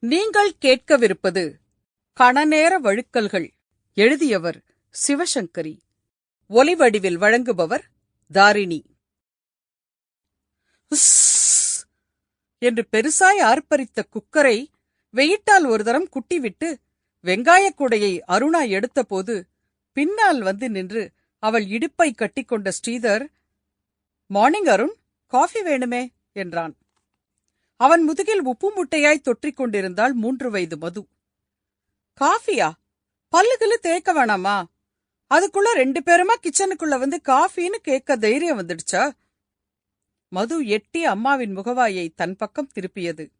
நீங்கள் கேட்கவிருப்பது கணநேர வழுக்கல்கள் எழுதியவர் சிவசங்கரி. ஒலிவடிவில் வழங்குபவர் தாரிணி. உஸ் என்று பெருசாய் ஆர்ப்பரித்த குக்கரை வெயிட்டால் ஒரு தரம் குட்டிவிட்டு வெங்காயக் கூடையை அருணா எடுத்தபோது பின்னால் வந்து நின்று அவள் இடுப்பை கட்டிக்கொண்ட ஸ்ரீதர் மார்னிங் அருண் காஃபி வேணுமே என்றான். அவன் முதுகில் உப்பு முட்டையாய் தொற்றிக் கொண்டிருந்தாள் மூன்று வயது மது. காஃபியா? பல்லுகில்லு தேய்க்க வேணாமா? அதுக்குள்ள ரெண்டு பேருமா கிச்சனுக்குள்ள வந்து காஃபின்னு கேட்க தைரியம் வந்துடுச்சா? மது எட்டி அம்மாவின் முகவாயை தன் பக்கம் திருப்பியது.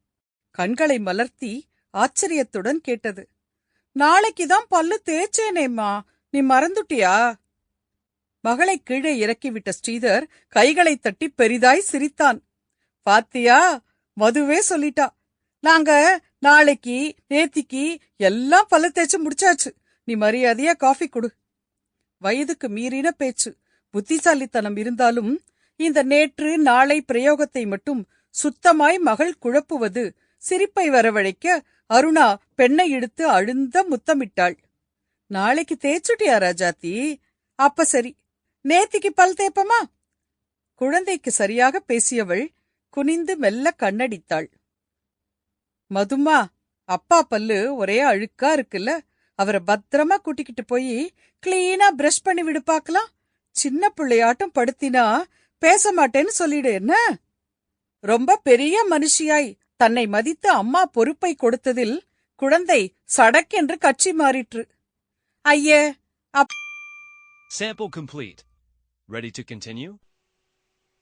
கண்களை மலர்த்தி ஆச்சரியத்துடன் கேட்டது. நாளைக்குதான் பல்லு தேய்ச்சேனேம்மா. நீ மறந்துட்டியா? மகளை கீழே இறக்கிவிட்ட ஸ்ரீதர் கைகளை தட்டி பெரிதாய் சிரித்தான். பாத்தியா? மதுவே சொல்லிட்டா. நாங்க நாளைக்கு நேத்திக்கு எல்லாம் பல்ல தேய்ச்சு முடிச்சாச்சு. நீ மரியாதையா காஃபி கொடு. வயதுக்கு மீறின பேச்சு. புத்திசாலித்தனம் இருந்தாலும் இந்த நேற்று நாளை பிரயோகத்தை மட்டும் சுத்தமாய் மகள் குழப்புவது சிரிப்பை வரவழைக்க அருணா பெண்ணை இழுத்து அழுந்த முத்தமிட்டாள். நாளைக்கு தேய்ச்சுட்டியா ராஜாத்தி? அப்ப சரி. நேத்திக்கு பல் தேப்பமா குழந்தைக்கு சரியாக பேசியவள் குனிந்து மெல்ல கண்ணடித்தாள். மதுமா அப்பா பல்லு ஒரே அழுக்கா இருக்குல்ல? அவரை பத்திரமா கூட்டிக்கிட்டு போய் கிளீனா பிரஷ் பண்ணி விடு பாக்கலாம் சின்ன பிள்ளையாட்டம் படுத்தினா பேச மாட்டேன்னு சொல்லிடு என்ன? ரொம்ப பெரிய மனுஷியாய் தன்னை மதித்து அம்மா பொறுப்பை கொடுத்ததில் குழந்தை சடக்கென்று கட்சி மாறிற்று. ஐயே Sample complete. Ready to continue?